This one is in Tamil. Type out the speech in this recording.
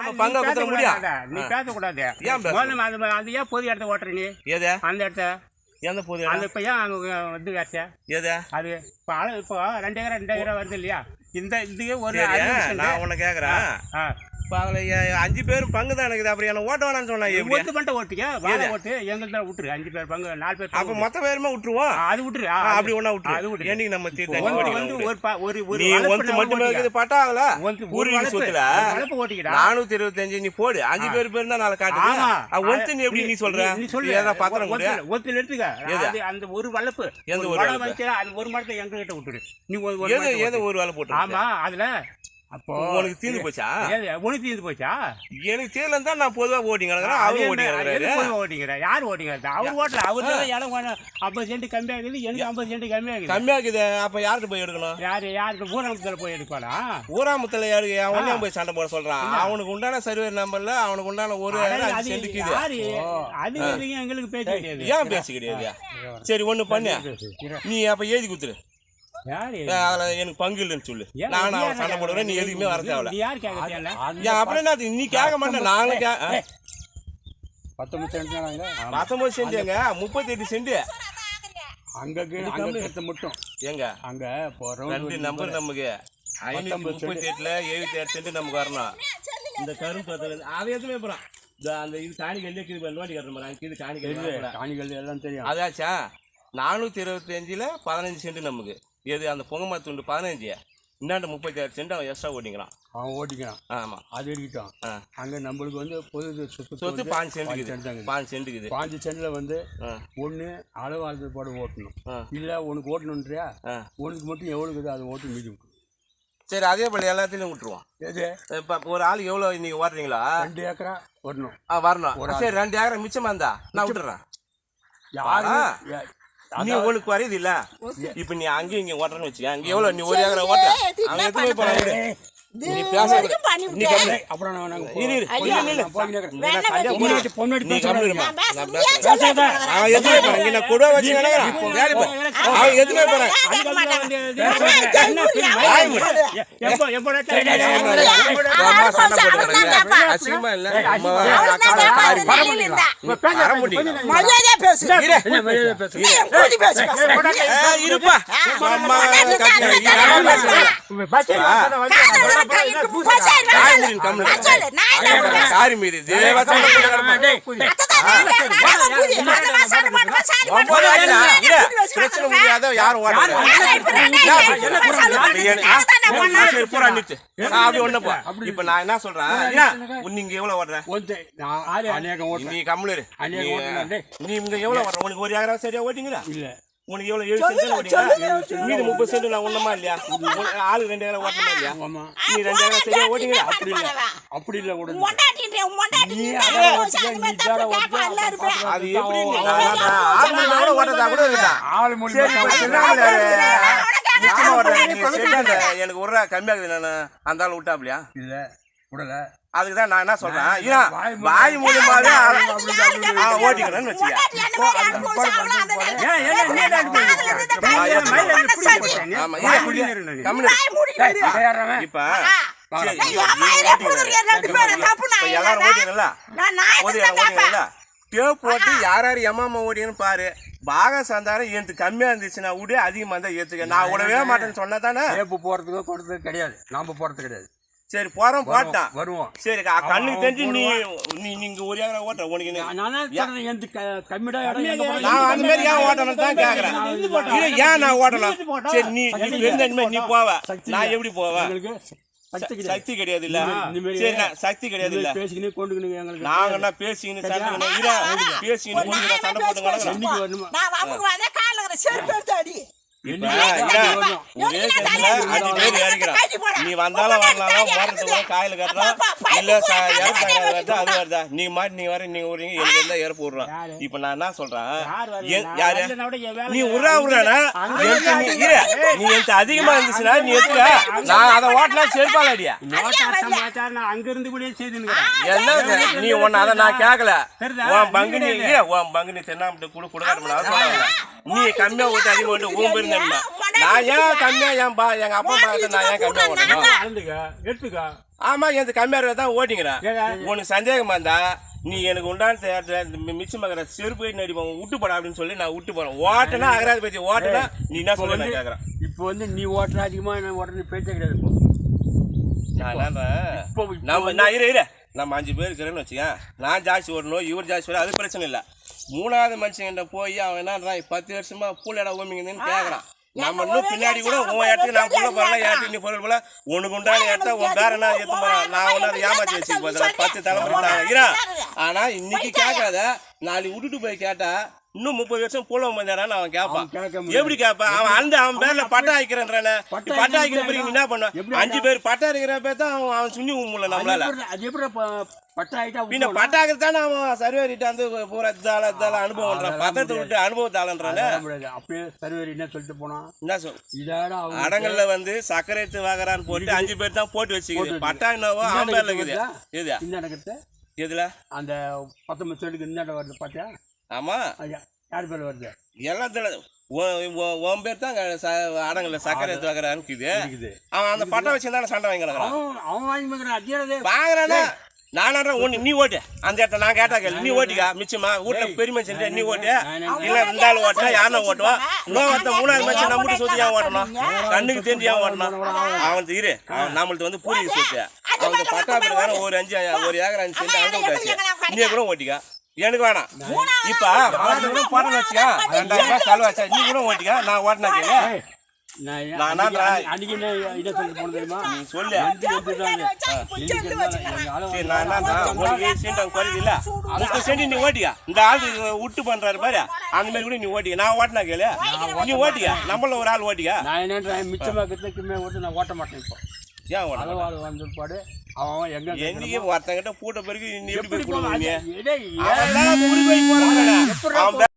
நீ பங்கா குத்துற முடியும் பேசக்கூடாது. நீ பேசக்கூடாது. ஏன் அது அது ஏன் பொது இடத்த ஓட்டுற நீ? எது? அந்த இடத்த? எந்த போது அந்த இப்போ ஏன் அங்கே வந்து வேச்ச? எது? அது இப்போ இப்போ ரெண்டு ஏக்கரா ரெண்டு ஏக்கரா வருது இல்லையா? இந்த இதுக்கு ஒரு. நான் உன்னை எ- அஞ்சு பேரும் பங்கு தான் எனக்கு அப்புறம் என்ன ஓட்ட வேணாம்னு சொன்னா எப்படி? ஒத்து பண்ணிட்டு ஓட்டுக்க வாழை ஓட்டு எங்கள்கிட்ட விட்டுரு. அஞ்சு பேர் பங்கு நாலு பேர் அப்போ மொத்த பேருமே விட்டுருவோம் அது விட்டுரு. அப்படி ஒன்றா அது விட்டுரு. விட்டுரு. என்னைக்கு நம்ம தீர்த்து வந்து. ஒரு ஒரு ஒரு நீ ஒன்று மட்டுமே. இருக்குது ஒன்று ஒரு சொத்துல. நானூத்தி இருபத்தஞ்சு நீ போடு. அஞ்சு பேர் பேர் தான் நாளை காட்டுது. ஆமா. ஒருத்து நீ எப்படி நீ சொல்ற? நீ சொல்லு. ஏதா பத்திரம் கொடு ஒருத்தர் எடுத்துக்க. அந்த ஒரு வளர்ப்பு எந்த ஒரு? வந்துச்சுன்னா அந்த ஒரு மரத்தை எங்க கிட்ட விட்டுரு நீ ஏதோ விட்டுரு. ஒரு போட்டு ஆமா அதுல அப்போ உனக்கு தீர்ந்து போச்சா? உனக்கு தீர்ந்து போச்சா? எனக்கு தீர்ல தான் நான் பொதுவா ஓட்டிங்க கிடக்குறேன் அவர் ஓட்டிங்க என்ன- கிடக்குறாரு. எது போய் ஓட்டிங்கிற யார் ஓட்டிங்கிறது அவர் ஓட்டல அவர் தான் இடம் ஐம்பது சென்ட் கம்மியாகுது எனக்கு ஐம்பது சென்ட் கம்மியாகுது கம்மியா இருக்குது. அப்ப யார்கிட்ட போய் எடுக்கணும்? யாரு யாருக்கு ஊரகத்தில் போய் எடுப்பானா ஊராமத்துல யாரு? அவனையும் போய் சண்டை போட சொல்றான். அவனுக்கு உண்டான சர்வே நம்பர்ல அவனுக்கு உண்டான ஒரு இருக்குது. யாரு? அது எங்களுக்கு பேச ஏன் பேசி கிடையாது சரி ஒண்ணு பண்ணு. நீ அப்ப எழுதி குத்துரு யாரு அதுல எனக்கு பங்கு இல்லைன்னு சொல்லு. நான் அவன் சண்டை போடுவேன் நீ எதுக்குமே வர தேவையில்ல. அப்புறம் என்ன நீ கேட்க மாட்டேன் நாங்களும் கே. பத்தொன்பது சென்ட் தானாங்க பத்தொன்பது முப்பத்தி எட்டு சென்ட் அங்க அங்க மட்டும் ரெண்டு நம்பர். நமக்கு. ஐநூத்தி முப்பத்தி எட்டுல எழுபத்தி எட்டு சென்ட் நமக்கு வரணும். இந்த கரும்பு அதை எதுவுமே போறான் இந்த அந்த இது காணி கல்லே இது நோண்டி கட்டுற மாதிரி அங்கே இது காணி கல்லு காணிகள் எல்லாம் தெரியும். அதாச்சா நானூத்தி இருபத்தி அஞ்சுல பதினஞ்சு சென்ட் நமக்கு. எது அந்த பொங்கமா துண்டு பதினஞ்சு இந்தாண்ட முப்பத்தி ஆறு சென்ட் அவன் எக்ஸ்ட்ரா ஓட்டிக்கிறான். அவன் ஓட்டிக்கிறான். ஆமா. அது இருக்கட்டும். அங்க நம்மளுக்கு வந்து பொது சொத்து சொத்து பாஞ்சு சென்ட் பாஞ்சு இருக்குது சென்ட் தாங்க. பாஞ்சு சென்ட்ல வந்து. ஒண்ணு அளவாளத்து போட ஓட்டணும். இல்ல உனக்கு ஓட்டணுன்றியா. உனக்கு மட்டும் எவ்வளவு இருக்குது அதை ஓட்டு மீதி சரி அதே போல எல்லாத்தையும் விட்டுருவோம். எது? இப்போ ஒரு ஆள் எவ்வளோ நீங்க ஓட்டுறீங்களா? ரெண்டு ஏக்கரா வரணும். ஆ வரணும். சரி ரெண்டு ஏக்கரை மிச்சமா இருந்தா? நான் விட்டுறேன். யாரு நீ உனக்கு வரையுது இல்ல? இப்ப நீ அங்கேயும் இங்க ஓட்டுறன்னு வச்சுக்க. அங்க எவ்வளவு? நீ ஒரு ஏக்கரை ஓட்ட அங்க எத்தனை போய் போறாங்க நீ பேச நீ கம்மி அப்புறம் நான் இரு இரு. இல்ல, இல்ல, நீ. கம்முனு இருமா. நான் நான் பேச- பேசுறேன். அவன் போறான்? நான் வச்சு நினைக்கிறேன். எதுவுமே போறான்? அசிங்கமா இல்ல இருப்பா கூட்டி வச்சு பிரச்சனை. முடியாத யாரும் பூரா நிறுத்து. அப்படி ஒண்ணு போ. இப்ப நான் என்ன சொல்றேன்? நீங்க எவ்வளவு ஓட்டுறேன் நீ. அநியாயம் நீ- இங்க எவ்வளவு ஓட்டுற? உனக்கு ஒரு ஏக்கரா சரியா ஓட்டிங்களா? இல்ல உனக்கு எவ்வளவு ஏழு சென்ட் ஓட்டிங்களா? மீதி முப்பது சென்ட் நான் ஒண்ணுமா இல்லையா? ஆளு ரெண்டு ஏக்கரா ஓட்டணுமா இல்லையா? நீ ரெண்டு ஏக்கரா சரியா ஓட்டிங்களா? அப்படி இல்ல. அப்படி இல்ல நின்னா அதை எப்படி ஆள் மொழி எனக்கு ஒரு கம்மியாகுது நானு அந்த ஆள் விட்டாப்லையா இல்ல விடல. அதுக்கு தான் நான் என்ன சொல்றேன்? ஏன் வாய் மூலியமாவே ஓட்டிக்கிறேன்னு வச்சுக்க. இப்ப எல்லாரும். ஓட்டிங்களா. ஓட்டிங்களா டேப் போட்டு யார் யார் எம்மாமா ஓடிங்கன்னு பாரு. பாக சந்தாரம் எனக்கு கம்மியா இருந்துச்சுன்னா விடு அதிகமா இருந்தா ஏத்துக்க. நான் விடவே மாட்டேன்னு சொன்னா தானே? வேப்பு போறதுக்கோ கொடுத்தது கிடையாது. நாம போறது கிடையாது. சரி போறோம் போட்டான் வருவோம். சரி கண்ணுக்கு தெரிஞ்சு நீ நீ நீங்க ஒரு ஏக்கரா ஓட்டுற உனக்கு என்ன- நானே சொல்றேன் எந்த க- கம்மிடா இடம் எங்க போறது? நான் அந்த மாதிரி ஏன் ஓட்டணும் தான் கேக்குறேன். இது ஏன் நான் ஓட்டணும்? சரி நீ நீ போவ. நான் எப்படி போவேன் சக்தி கிடையாது. சக்தி கிடையாது இல்ல இந்த மாதிரி சரி நான் சக்தி கிடையாது இல்ல பேசிக்கினே கொண்டுக்கணும் எங்களுக்கு நாங்க என்ன பேசிக்கின்னு சண்டை கொண்டு சண்டை போட்டு நான் கால்ல செருப்பு எடுத்து அடி. நீ வந்தாலும் வரலாம் கூட காயில கட்டுறோம் இல்ல ச- இறப்பு வருது அது வருதா? நீ மாட்டி நீ வர நீங்க விடுறீங்க எனக்கு இருந்தா இறப்பு விடுறோம் இப்ப நான் என்ன சொல்றேன்? யார் நீ அதிகமா இருந்துச்சுன்னா நீ எடுத்துக்க. நான் அதை ஓட்டினா செருப்பால் அடியா கூட. என்ன? நீ உன்னை அதை நான் கேட்கல? உன் பங்கு நீ. உன் பங்கு நீ தென்னாமட்டு கூட கொடுக்காட்டு நீ கம்மியா ஊத்தி அதிகமா நான் ஏன் கம்மியா ஏன் பா எங்க அப்பா பார்த்து நான் ஏன் கம்மியா எடுத்துக்க. ஆமா எந்த கம்மியாக தான் ஓட்டிங்கிறேன்? உனக்கு சந்தேகமா இருந்தா நீ எனக்கு உண்டான தேட்டத்துல இந்த மிச்சமாகிற செருப்பு நடிப்போம் விட்டு போடா அப்படின்னு சொல்லி நான் விட்டு போறேன். ஓட்டனா அகராது பத்தி ஓட்டனா நீ என்ன சொல்ல நான் கேக்குறேன். இப்போ வந்து நீ ஓட்டுற அதிகமா நான் ஓட்டுற பேச்சே கிடையாது இப்போ. நான் இரு இரு. நம்ம அஞ்சு பேர் இருக்கிறேன்னு வச்சுக்கேன். நான் ஜாஸ்தி ஓடணும் இவர் ஜாஸ்தி ஓடணும் அது பிரச்சனை இல்லை. மூணாவது மனுஷங்கிட்ட போய் அவன் என்னன்றான் பத்து வருஷமா பூலடா ஓமிங்கன்னு கேட்கறான் நம்ம இன்னும் பின்னாடி கூட உன் இடத்துக்கு நான் புள்ள போறல இடத்துக்கு நீ பொருள் போல. உனக்கு உண்டான இடத்த உன் பேர என்ன எடுத்து போறான். நான் ஒன்று அதை ஏமாத்தி வச்சுக்க போதில்ல பத்து தலைமுறை தான் இருக்கிறான் ஆனா இன்னைக்கு கேட்காத நாளைக்கு விட்டுட்டு போய் கேட்டா இன்னும் முப்பது வருஷம் பூலம் வந்தாரான்னு அவன் கேட்பான். எப்படி கேட்பான் அவன் அந்த அவன் பேர்ல பட்டா வைக்கிறேன்றானே பட்டா வைக்கிற பிறகு என்ன பண்ணுவ? எப்படி அஞ்சு பேர் பட்டா இருக்கிற பேர் தான் அவன் அவன் சுண்ணி அது நம்மளால. அது எப்படி பட்டா பின்ன அவன் சர்வேரிட்ட வந்து பூரா இதால இதால அனுபவம்ன்றான் பத்தத்தை விட்டு அனுபவத்தாளன்றானே. அப்படியே சர்வேர் என்ன சொல்லிட்டு போனா என்ன சொல் இதாட அடங்கல்ல வந்து சக்கரை எடுத்து வாங்குறான்னு போட்டு அஞ்சு பேர் தான் போட்டு வச்சுக்குது. போட்டு என்னவோ அவன் பேர்ல இருக்குது. வருதா? எதுல இந்த நடக்கிறது எதுல? அந்த பத்தொன்பது செடிக்கு இந்த இடம் வருது பாத்தியா? ஆமா. ஐயா யார் பேர் வருது? எல்லாத்துல உன் பேர் தான் அடங்கல்ல சக்கரை எடுத்து இருக்குது. அவன் அந்த பட்டா வச்சு தானே சண்டை வாங்கிக்கிறான் அவன் வாங்கி வைக்கிறான் வாங்குறானே? நீ ஓட்டு. அந்த இடத்த நான் கேட்டா கேளு. நீ ஓட்டிக்கா மிச்சமா? வீட்டுல பெருமை செஞ்சு நீ ஓட்டு. இல்ல இந்த ஆள் ஓட்டினா யாருன்னா ஓட்டுவான்? இன்னும் ஒருத்த மூணாவது மனுஷன் நம்ம வீட்டு சொத்து ஏன் ஓட்டணும்? கண்ணுக்கு தெரிஞ்சு ஏன் ஓட்டணும்? அவன் இரு. நம்மளுக்கு வந்து பூரி சொத்து அவனுக்கு பட்டா பிரகாரம் ஒரு அஞ்சு ஒரு ஏக்கர் அஞ்சு செஞ்சு அங்க விட்டாச்சு. நீ கூட ஓட்டிக்கா. எனக்கு வேணாம். இப்ப போட்டேன்னு வச்சுக்கா ரெண்டாயிரம் ரூபாய் செலவாச்சா நீ கூட ஓட்டிக்கா? நான் ஓட்டினா விட்டு பண்றாரு பாரு. அந்த மாதிரி கூட நீ ஓட்டிக்க நான் ஓட்டினா கேளு. நீ ஓட்டிக்க நம்மள ஒரு ஆள் ஓட்டிக்க நான் கிம்மே ஓட்டு நான் ஓட்ட மாட்டேன் இப்போ. ஏன் வந்த பாடு அவன் எங்க என்னைக்கு ஒருத்தங்கிட்ட பூட்ட பிறகு எப்படி போய் எப்படி